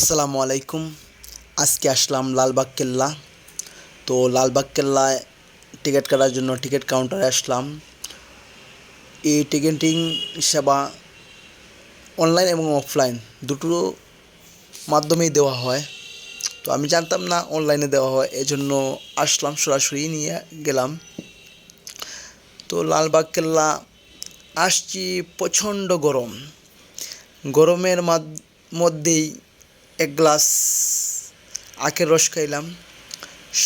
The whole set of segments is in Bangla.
আসসালামু আলাইকুম। আজকে আসলাম লালবাগ কেল্লা তো লালবাগ কেল্লায় টিকিট কাটার জন্য টিকিট কাউন্টারে আসলাম। এই টিকিটিং সেবা অনলাইন এবং অফলাইন দুটো মাধ্যমেই দেওয়া হয়। তো আমি জানতাম না অনলাইনে দেওয়া হয়, এজন্য আসলাম, সরাসরি নিয়ে গেলাম। তো লালবাগ কেল্লা আসছি প্রচণ্ড গরম। গরমের মাদ- মধ্যেই এক গ্লাস আখের রস খাইলাম,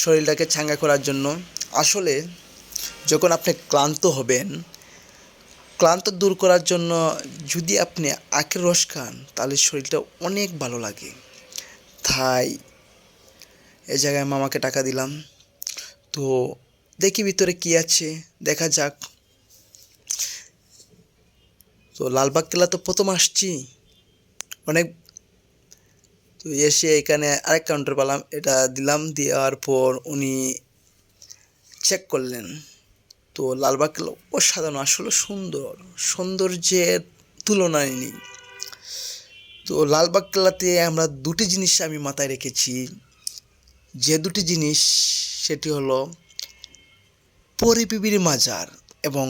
শরীরটাকে চাঙ্গা করার জন্য। আসলে যখন আপনি ক্লান্ত হবেন, ক্লান্ত দূর করার জন্য যদি আপনি আখের রস খান, তাহলে শরীরটা অনেক ভালো লাগে। তাই এ জায়গায় মামাকে টাকা দিলাম। তো দেখি ভিতরে কি আছে, দেখা যাক। তো লালবাগ কেল্লা তো প্রথম আসছি। অনেক তো এসে এখানে আরেক কাউন্টার পেলাম। এটা দিলাম, দেওয়ার পর উনি চেক করলেন। তো লালবাগ কেল্লা অসাধারণ, আসলে সুন্দর। সৌন্দর্যের তুলনায় নেই। তো লালবাগ কেল্লাতে আমরা দুটি জিনিস আমি মাথায় রেখেছি। যে দুটি জিনিস, সেটি হলো পরিবিবির মাজার এবং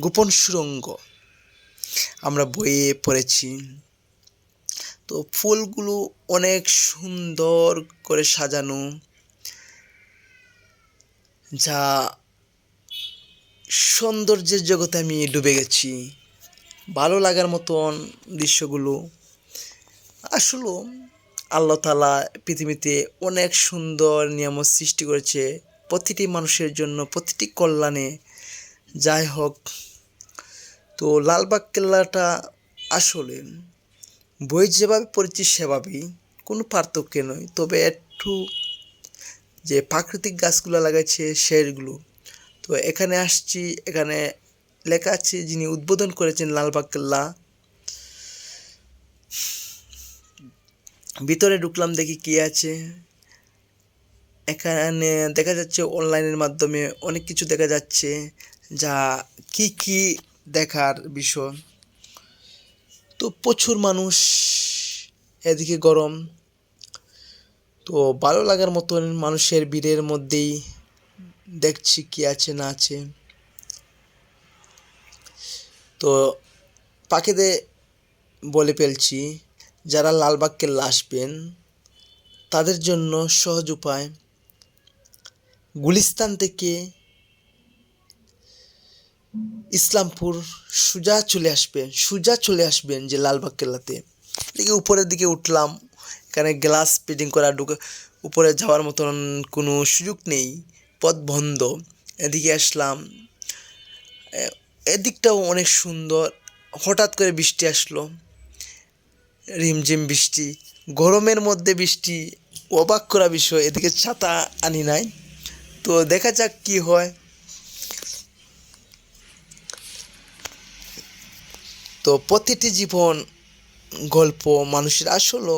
গোপন সুরঙ্গ। আমরা বইয়ে পড়েছি। তো ফুলগুলো অনেক সুন্দর করে সাজানো, যা সৌন্দর্যের জগতে আমি ডুবে গেছি। ভালো লাগার মতন দৃশ্যগুলো। আসলে আল্লাহ তালা পৃথিবীতে অনেক সুন্দর নিয়ামত সৃষ্টি করেছে প্রতিটি মানুষের জন্য, প্রতিটি কল্যাণে। যাই হোক, তো লালবাগ কেল্লাটা আসলে বই যেভাবে পড়েছি সেভাবেই, কোনো পার্থক্য নয়। তবে একটু যে প্রাকৃতিক গাছগুলো লাগাইছে সেগুলো তো এখানে আসছি, এখানে লেখা আছে যিনি উদ্বোধন করেছেন লালবাগ কেল্লা ভিতরে ঢুকলাম, দেখি কি আছে। এখানে দেখা যাচ্ছে অনলাইনের মাধ্যমে অনেক কিছু দেখা যাচ্ছে, যা কি কি দেখার বিষয়। তো প্রচুর মানুষ এদিকে গরম। তো ভালো লাগার মতন মানুষের ভিড়ের মধ্যেই দেখছি কি আছে, না আছে। তো পাখিদের বলে ফেলছি, যারা লালবাগ কেল্লা আসবেন তাদের জন্য সহজ উপায়, গুলিস্তান থেকে ইসলামপুর সুজা চলে আসবেন, সুজা চলে আসবেন যে লালবাগ কেল্লাতে। এদিকে উপরের দিকে উঠলাম, এখানে গ্লাস ফিটিং করা ঢুকে উপরে যাওয়ার মতন কোনো সুযোগ নেই, পথ বন্ধ। এদিকে আসলাম এদিকটাও অনেক সুন্দর, হঠাৎ করে বৃষ্টি আসলো, রিমঝিম বৃষ্টি, গরমের মধ্যে বৃষ্টি, অবাক করা বিষয়, এদিকে ছাতা আনি নাই। তো দেখা যাক কি হয়। তো প্রতিটি জীবন গল্প মানুষের আসলে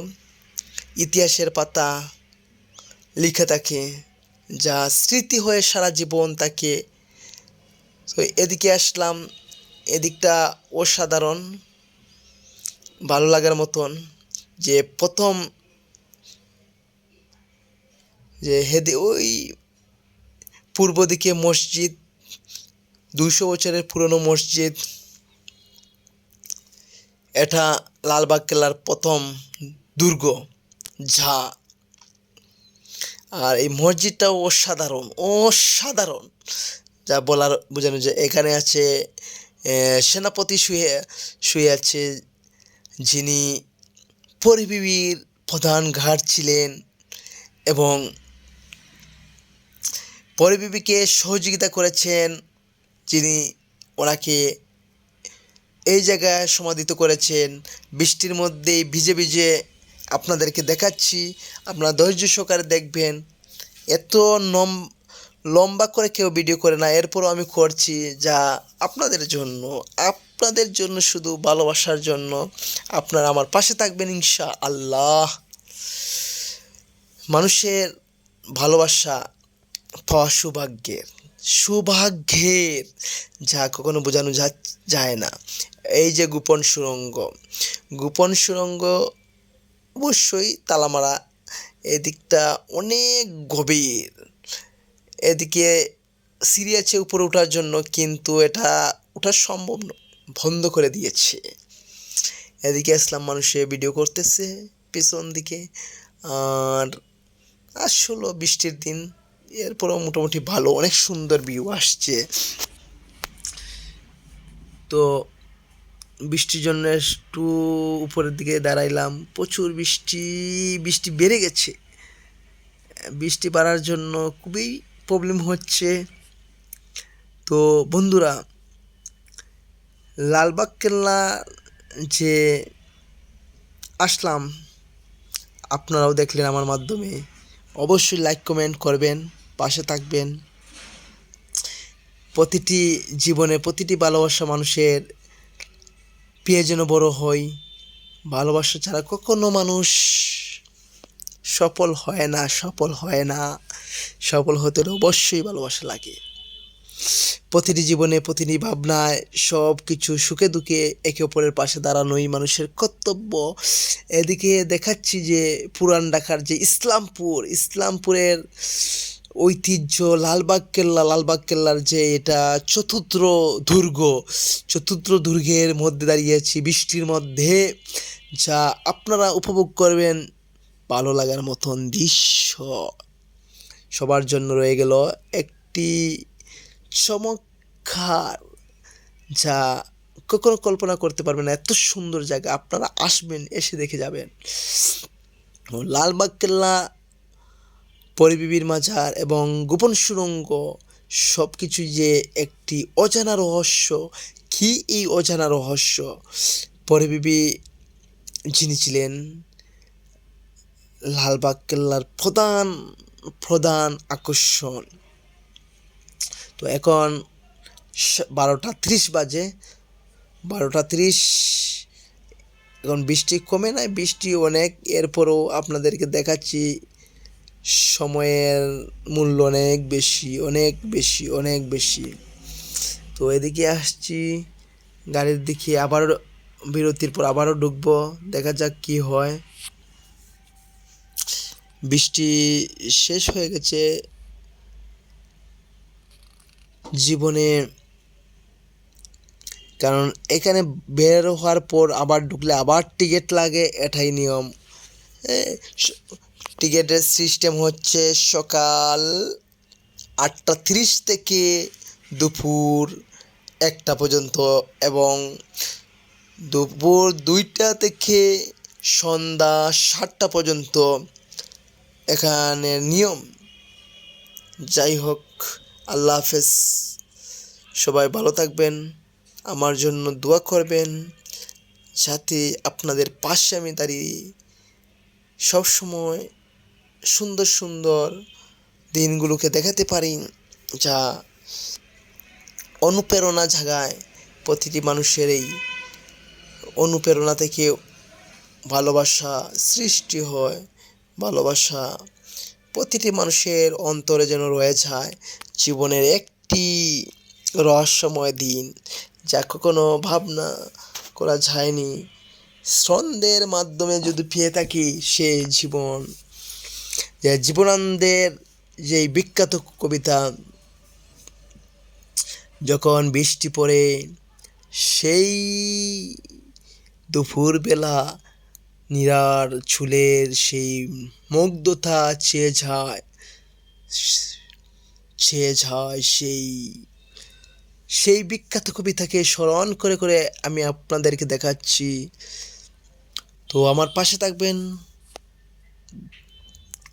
ইতিহাসের পাতা লিখে থাকে, যা স্মৃতি হয়ে সারা জীবন তাকে। তো এদিকে আসলাম, এদিকটা অসাধারণ, ভালো লাগার মতন যে প্রথম যে হেদে ওই পূর্ব দিকে মসজিদ, দুইশো বছরের পুরনো মসজিদ এটা লালবাগ কেল্লার প্রথম দুর্গ যা আর এই মসজিদটাও অসাধারণ অসাধারণ। যা বলার বোঝানো যে এখানে আছে সেনাপতি শুয়ে শুয়ে আছে যিনি পরিবিবির প্রধান ঘাট ছিলেন এবং পরিবিবিকে সহযোগিতা করেছেন যিনি ওনাকে এই জায়গায় সমাধিত করেছেন। বৃষ্টির মধ্যেই ভিজে ভিজে আপনাদেরকে দেখাচ্ছি। আপনারা ধৈর্য সহকারে দেখবেন। এত নম, লম্বা করে কেউ ভিডিও করে না। এরপরও আমি করছি যা আপনাদের জন্য। আপনাদের জন্য শুধু ভালোবাসার জন্য। আপনারা আমার পাশে থাকবেন ইনশা আল্লাহ মানুষের ভালোবাসা পাওয়া সৌভাগ্যের। সৌভাগ্যের যা কখনো বোঝানো যায় না। এই যে গোপন সুরঙ্গ গোপন সুরঙ্গ অবশ্যই তালামারা এদিকটা অনেক গভীর। এদিকে সিঁড়ি আছে উপরে ওঠার জন্য কিন্তু এটা ওঠা সম্ভব নয়, বন্ধ করে দিয়েছে। এদিকে আসলাম মানুষে ভিডিও করতেছে, পেছন দিকে। আর আসলো বৃষ্টির দিন এরপরেও মোটামুটি ভালো, অনেক সুন্দর ভিউ আসছে। তো বৃষ্টির জন্য একটু উপরের দিকে দাঁড়াইলাম। প্রচুর বৃষ্টি বৃষ্টি বেড়ে গেছে। বৃষ্টি বাড়ার জন্য খুবই প্রবলেম হচ্ছে। তো বন্ধুরা, লালবাগ কেল্লা যে আসলাম, আপনারাও দেখলেন আমার মাধ্যমে। অবশ্যই লাইক কমেন্ট করবেন। পাশে থাকবেন। প্রতিটি জীবনে প্রতিটি ভালোবাসা মানুষের পেয়ে যেন বড় হয়। ভালোবাসা ছাড়া কখনো মানুষ সফল হয় না, সফল হয় না। সফল হতে হলে অবশ্যই ভালোবাসা লাগে। প্রতিটি জীবনে, প্রতিটি ভাবনায় সব কিছু সুখে দুঃখে একে অপরের পাশে দাঁড়ানোই মানুষের কর্তব্য। এদিকে দেখাচ্ছি যে পুরান ঢাকার যে ইসলামপুর, ইসলামপুরের ঐতিহ্য, লালবাগ কেল্লা, লালবাগ কেল্লার যে এটা চতুর্থ দুর্গ, চতুর্থ দুর্গের মধ্যে দাঁড়িয়েছি বৃষ্টির মধ্যে, যা আপনারা উপভোগ করবেন ভালো লাগার মতন দৃশ্য। সবার জন্য রয়ে গেল একটি চমৎকার, যা কখনো কল্পনা করতে পারবেন না, এত সুন্দর জায়গা। আপনারা আসবেন, এসে দেখে যাবেন। লালবাগ কেল্লা পরিবিবির মাজার এবং গোপন সুরঙ্গ সব কিছু যে একটি অজানা রহস্য, কি এই অজানা রহস্য? পরিবিবি যিনি ছিলেন লালবাগ কেল্লার প্রধান প্রধান আকর্ষণ। তো এখন বারোটা ত্রিশ বাজে। বারোটা ত্রিশ, এখন বৃষ্টি কমে নাই, বৃষ্টি অনেক। এরপরও আপনাদেরকে দেখাচ্ছি সময়ের মূল্য অনেক বেশি অনেক বেশি অনেক বেশি। তো এদিকে আসছি, গাড়ির দিকে আবারও বিরতির পর আবারও ঢুকবো, দেখা যাক কি হয়। বৃষ্টি শেষ হয়ে গেছে। জীবনে, কারণ এখানে বের হওয়ার পর আবার ঢুকলে আবার টিকিট লাগে, এটাই নিয়ম। টিকিটের সিস্টেম হচ্ছে সকাল আটটা তিরিশ থেকে দুপুর একটা পর্যন্ত এবং দুপুর দুইটা থেকে সন্ধ্যা সাতটা পর্যন্ত এখানে নিয়ম। যাই হোক, আল্লাহ হাফেজ। সবাই ভালো থাকবেন, আমার জন্য দোয়া করবেন, যাতে আপনাদের পাশে আমি দাঁড়িয়ে সবসময় সুন্দর সুন্দর দিনগুলোকে দেখাতে পারি যা অনুপ্রেরণা জাগায় প্রতিটি মানুষের এই অনুপ্রেরণা থেকে ভালোবাসা সৃষ্টি হয়, ভালোবাসা প্রতিটি মানুষের অন্তরে যেন রয়ে যায় জীবনের একটি রহস্যময় দিন যা কখনো ভাবনা করা যায়নি। ছন্দের মাধ্যমে যদি পেয়ে থাকি সে জীবন। যে জীবনানন্দের যে বিখ্যাত কবিতা, যখন বৃষ্টি পড়ে, সেই দুপুরবেলা নীরার চুলের সেই মুগ্ধতা চেয়ে যায় চেয়ে যায় সেই সেই বিখ্যাত কবিতাকে স্মরণ করে করে আমি আপনাদেরকে দেখাচ্ছি। তো আমার পাশে থাকবেন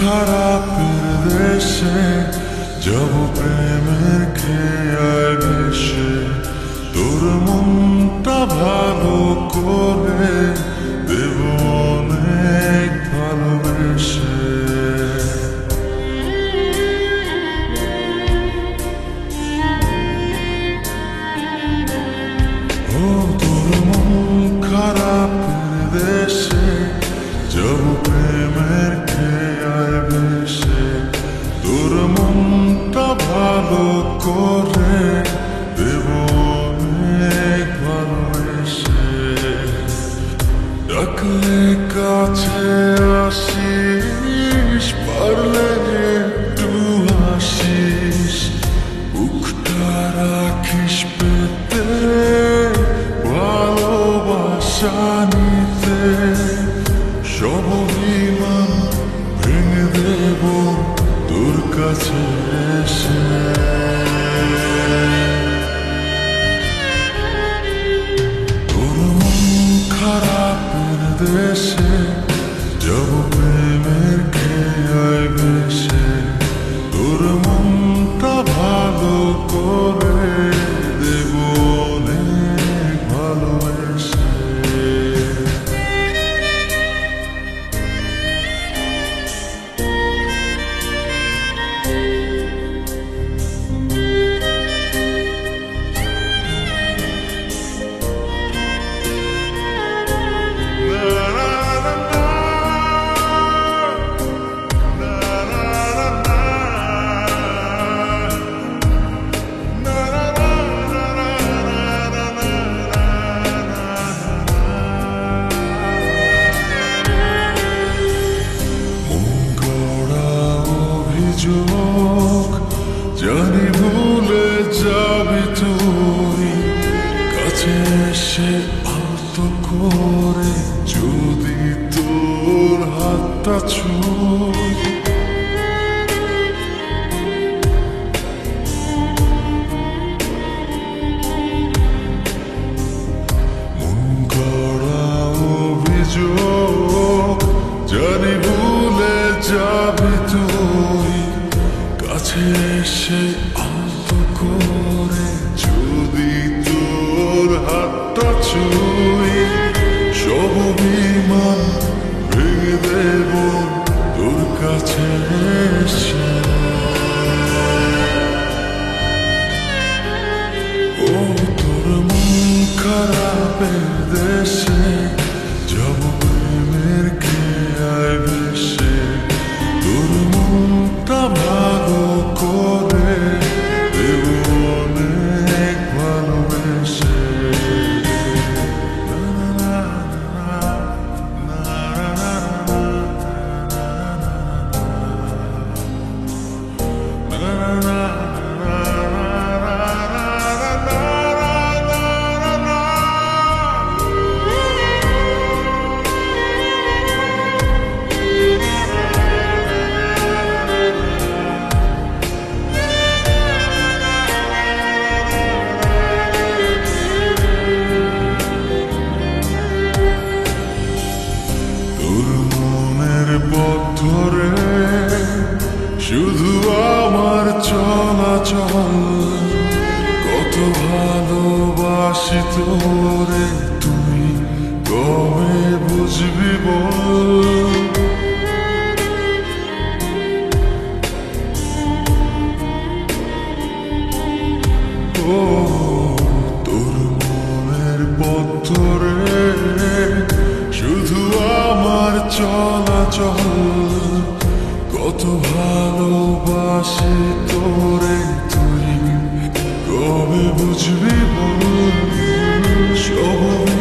খারাপের দেশে যব প্রেমের খেয়ায় দেশে তোর মনটা ভালো করে দেব অনেক ভালোবেসে। ও, তোর মন খারাপ দেশে যব প্রেমের খেয়ে চোখ জানি ভুলে যাবি তুই। কাছে এসে আলত করে যদি তোর হাতটা ছুই সব বিমান ভেঙে দেব তোর কাছে এসে। ও তোর মন খারাপের দেশে ভালোবাসি তোরে তুই কবে বুঝবি বল? তোর মনের পথরে শুধু আমার চলাচল, কত ভালোবাসি তোরে। به وجودی بود شما